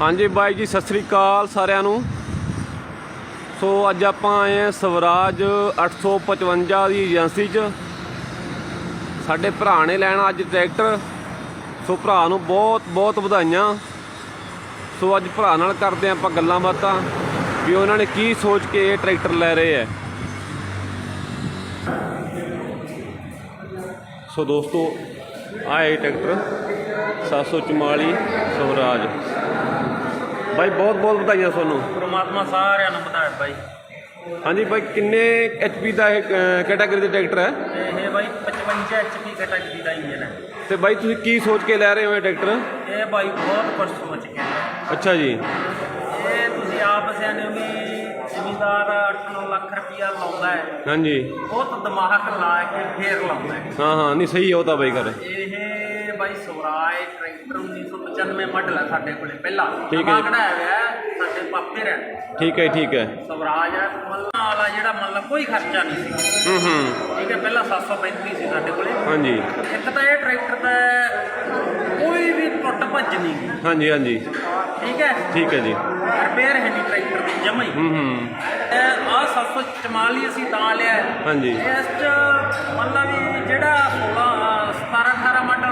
ਹਾਂਜੀ ਬਾਈ ਜੀ, ਸਤਿ ਸ੍ਰੀ ਅਕਾਲ ਸਾਰਿਆਂ ਨੂੰ। ਸੋ ਅੱਜ ਆਪਾਂ ਆਏ ਹਾਂ ਸਵਰਾਜ 855 ਦੀ ਏਜੰਸੀ 'ਚ। ਸਾਡੇ ਭਰਾ ਨੇ ਲੈਣਾ ਅੱਜ ਟਰੈਕਟਰ। ਸੋ ਭਰਾ ਨੂੰ ਬਹੁਤ ਬਹੁਤ ਵਧਾਈਆਂ। ਸੋ ਅੱਜ ਭਰਾ ਨਾਲ ਕਰਦੇ ਹਾਂ ਆਪਾਂ ਗੱਲਾਂ ਬਾਤਾਂ, ਵੀ ਉਹਨਾਂ ਨੇ ਕੀ ਸੋਚ ਕੇ ਇਹ ਟਰੈਕਟਰ ਲੈ ਰਹੇ ਹੈ। ਸੋ ਦੋਸਤੋ ਆਏ ਟਰੈਕਟਰ 744 ਸਵਰਾਜ। ਬਾਈ ਬਹੁਤ ਬਹੁਤ ਵਧਾਈਆਂ ਤੁਹਾਨੂੰ। ਪ੍ਰਮਾਤਮਾ ਸਾਰਿਆਂ ਨੂੰ ਵਧਾਏ ਬਾਈ। ਹਾਂਜੀ ਬਾਈ ਕਿੰਨੇ ਐਚਪੀ ਦਾ ਇਹ ਕੈਟਾਗਰੀ ਦਾ ਟਰੈਕਟਰ ਹੈ? ਇਹ ਬਾਈ 55 ਐਚਪੀ ਕੈਟਾਗਰੀ ਦਾ ਇੰਜਨ ਹੈ ਤੇ ਬਾਈ ਤੁਸੀਂ ਕੀ ਸੋਚ ਕੇ ਲੈ ਰਹੇ ਹੋ ਇਹ ਟਰੈਕਟਰ? ਇਹ ਬਾਈ ਬਹੁਤ ਕੁਝ ਸੋਚ ਕੇ ਆਇਆ। ਅੱਛਾ ਜੀ। ਇਹ ਤੁਸੀਂ ਆਪ ਸਿਆਣੇ ਹੋ ਵੀ ਜ਼ਿਮੀਦਾਰ 8-9 ਲੱਖ ਰੁਪਇਆ ਲਾਉਂਦਾ ਹੈ। ਹਾਂਜੀ। ਬਹੁਤ ਦਿਮਾਗ ਲਾ ਕੇ ਫੇਰ ਲਾਉਂਦਾ ਹੈ। ਹਾਂ ਹਾਂ ਨਹੀਂ ਸਹੀ ਹੈ ਉਹ ਤਾਂ ਬਾਈ ਕਰ ਇਹ ਬਾਈ ਸਵਰਾਜ ਟਰੈਕਟਰ 1995 ਮਾਡਲ ਹੈ ਸਾਡੇ ਕੋਲੇ ਪਹਿਲਾ। ਠੀਕ ਹੈ। ਕਢਾਇਆ ਹੋਇਆ ਹੈ ਸਾਡੇ ਪਾਪੇ ਰਹਿਣ। ਠੀਕ ਹੈ ਠੀਕ ਹੈ। ਸਵਰਾਜ ਹੈ ਮੱਲਾਂ ਵਾਲਾ ਜਿਹੜਾ ਮਤਲਬ ਕੋਈ ਖਰਚਾ ਨਹੀਂ ਸੀ। ਹੂੰ ਹੂੰ। ਠੀਕ ਹੈ ਪਹਿਲਾਂ 735 ਸੀ ਸਾਡੇ ਕੋਲੇ। ਹਾਂਜੀ। ਇੱਕ ਤਾਂ ਇਹ ਟਰੈਕਟਰ ਦਾ ਕੋਈ ਵੀ ਟੁੱਟ ਭੱਜ ਨਹੀਂ। ਗੀ, ਹਾਂਜੀ ਹਾਂਜੀ। ਠੀਕ ਹੈ। ਠੀਕ ਹੈ ਜੀ। ਰਿਪੇਅਰ ਹੈ ਨਹੀਂ ਟਰੈਕਟਰ ਦੀ ਜਮਾ ਹੀ। ਹੂੰ ਆਹ 744 ਅਸੀਂ ਤਾਂ ਲਿਆ ਹੈ। ਹਾਂਜੀ। ਇਸ ਚ ਮਤਲਬ ਵੀ ਜਿਹੜਾ 16 17 18 ਮਾਡਲ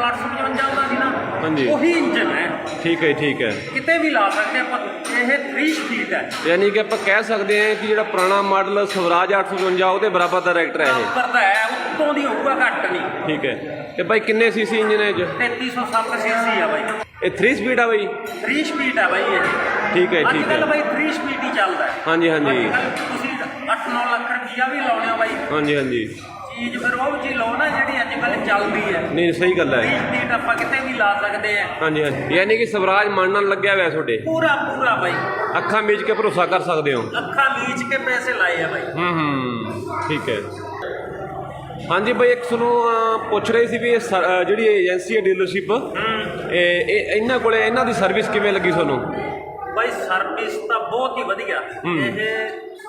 855 ਉਹਦਾ ਸੀ ਨਾ ਹਾਂਜੀ। ਉਹੀ ਇੰਜਨ ਹੈ। ਠੀਕ ਹੈ ਠੀਕ ਹੈ। ਕਿਤੇ ਵੀ ਲਾ ਸਕਦੇ ਆਪਾਂ ਇਹ 3 ਸਪੀਡ ਹੈ। ਯਾਨੀ ਕਿ ਆਪਾਂ ਕਹਿ ਸਕਦੇ ਹਾਂ ਕਿ ਜਿਹੜਾ ਪੁਰਾਣਾ ਮਾਡਲ ਸਵਰਾਜ 855 ਉਹਦੇ ਬਰਾਬਰ ਦਾ ਟਰੈਕਟਰ ਹੈ ਇਹ। ਕਰਦਾ ਹੈ ਉੱਤੋਂ ਦੀ ਹੋਊਗਾ ਘੱਟ ਨਹੀਂ। ਠੀਕ ਹੈ। ਤੇ ਬਾਈ ਕਿੰਨੇ ਸੀਸੀ ਇੰਜਨ ਹੈ ਇਹ 'ਚ? 3307 ਸੀਸੀ ਆ ਬਾਈ। ਇਹ 3 ਸਪੀਡ ਆ ਬਾਈ? 3 ਸਪੀਡ ਆ ਬਾਈ ਇਹ। ਠੀਕ ਹੈ ਅੱਜ ਠੀਕ ਕੱਲ ਹੈ ਬਾਈ 3 ਸਪੀਡ ਹੀ ਚੱਲਦਾ ਹੈ। ਹਾਂਜੀ ਹਾਂਜੀ। ਅੱਜ ਕੱਲ੍ਹ ਤੁਸੀਂ 8-9 ਲੱਖ ਰੁਪਈਆ ਵੀ ਲਾਉਣੇ ਹੋ ਬਾਈ। ਹਾਂਜੀ ਹਾਂਜੀ। ਚੀਜ਼ ਫਿਰ ਉਹ ਚੀਜ਼ ਲਓ ਨਾ ਜਿਹੜੀ ਅੱਜ ਕੱਲ੍ਹ ਚੱਲਦੀ ਹੈ। ਨਹੀਂ ਸਹੀ ਗੱਲ ਹੈ। 3 ਸਪੀਡ ਆਪਾਂ ਕਿਤੇ ਵੀ ਲਾ ਸਕਦੇ ਆ। ਹਾਂਜੀ ਹਾਂਜੀ। ਯਾਨੀ ਕਿ ਸਵਰਾਜ ਮੰਨਣ ਲੱਗਿਆ ਹੋਇਆ ਤੁਹਾਡੇ? ਪੂਰਾ ਪੂਰਾ ਬਾਈ। ਅੱਖਾਂ ਮੀਚ ਕੇ ਭਰੋਸਾ ਕਰ ਸਕਦੇ ਹੋ? ਅੱਖਾਂ ਮੀਚ ਕੇ ਪੈਸੇ ਲਾਏ ਆ ਬਾਈ। ਹੂੰ ਹੂੰ। ਠੀਕ ਹੈ। ਹਾਂਜੀ ਬਾਈ ਇੱਕ ਤੁਹਾਨੂੰ ਪੁੱਛ ਰਹੇ ਸੀ ਵੀ ਇਹ ਸਰ- ਜਿਹੜੀ ਏਜੰਸੀ ਹੈ ਡੀਲਰਸ਼ਿਪ ਇਹ ਇਹ ਇਹਨਾਂ ਕੋਲੇ ਇਹਨਾਂ ਦੀ ਸਰਵਿਸ ਕਿਵੇਂ ਲੱਗੀ ਤੁਹਾਨੂੰ? ਬਾਈ ਸਰਵਿਸ ਤਾਂ ਬਹੁਤ ਹੀ ਵਧੀਆ ਹੂੰ। ਇਹ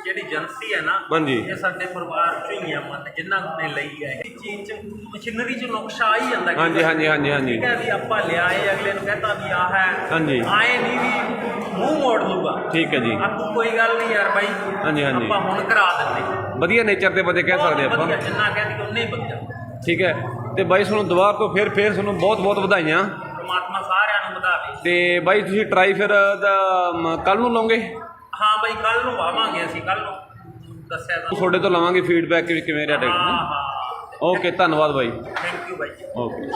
ਜਿਹੜੀ ਏਜੰਸੀ ਹੈ ਨਾ ਹਾਂਜੀ। ਇਹ ਸਾਡੇ ਪਰਿਵਾਰ ਚੋਂ ਹੀ ਆ ਮਨ ਜਿਨ੍ਹਾਂ ਨੇ ਲਈ ਹੈ ਇਹ ਚੀਜ਼ ਚ ਮਸ਼ੀਨਰੀ ਚ ਨੁਕਸ਼ਾ ਆ ਹੀ ਜਾਂਦਾ ਕਈ ਹਾਂਜੀ। ਹਾਂਜੀ, ਹਾਂਜੀ, ਹਾਂਜੀ। ਠੀਕ ਹੈ ਵੀ ਆਪਾਂ ਲਿਆਏ ਅਗਲੇ ਨੂੰ ਕਹਤਾ ਵੀ ਆਹ ਹੈ ਹਾਂਜੀ। ਆਏ ਨਹੀਂ ਵੀ ਮੂੰਹ ਮੋੜ ਲੂਗਾ ਠੀਕ ਹੈ ਜੀ ਆਪੂ ਕੋਈ ਗੱਲ ਨਹੀਂ ਯਾਰ ਬਾਈ ਹਾਂਜੀ, ਹਾਂਜੀ। ਆਪਾਂ ਹੁਣ ਕਰਾ ਦਿੰਦੇ ਵਧੀਆ ਨੇਚਰ ਦੇ ਬੰਦੇ ਕਹਿ ਸਕਦੇ ਆਪਾਂ ਵਧੀਆ, ਜਿੰਨਾ ਕਹਿੰਦੀ ਉਹਨੇ ਹੀ ਵਧੀਆ ਠੀਕ ਹੈ ਤੇ ਬਾਈ ਤੁਹਾਨੂੰ ਦੁਬਾਰਾ ਤੋਂ ਫਿਰ ਫਿਰ ਤੁਹਾਨੂੰ ਬਹੁਤ ਬਹੁਤ ਵਧਾਈਆਂ ਤੇ ਬਾਈ ਤੁਸੀਂ ਟਰਾਈ ਫਿਰ ਕੱਲ ਨੂੰ ਲਓਗੇ ਹਾਂ ਬਾਈ ਕੱਲ ਨੂੰ ਵਾਵਾਂਗੇ ਅਸੀਂ ਕੱਲ ਨੂੰ। ਦੱਸਿਆ ਤਾਂ। ਤੁਹਾਡੇ ਤੋਂ ਲਵਾਂਗੇ ਫੀਡਬੈਕ ਕਿਵੇਂ ਰਿਹਾ ਟਰੈਕਟਰ ਹਾਂ। ਓਕੇ ਧੰਨਵਾਦ ਬਾਈ। ਥੈਂਕ ਯੂ ਬਾਈ। ਓਕੇ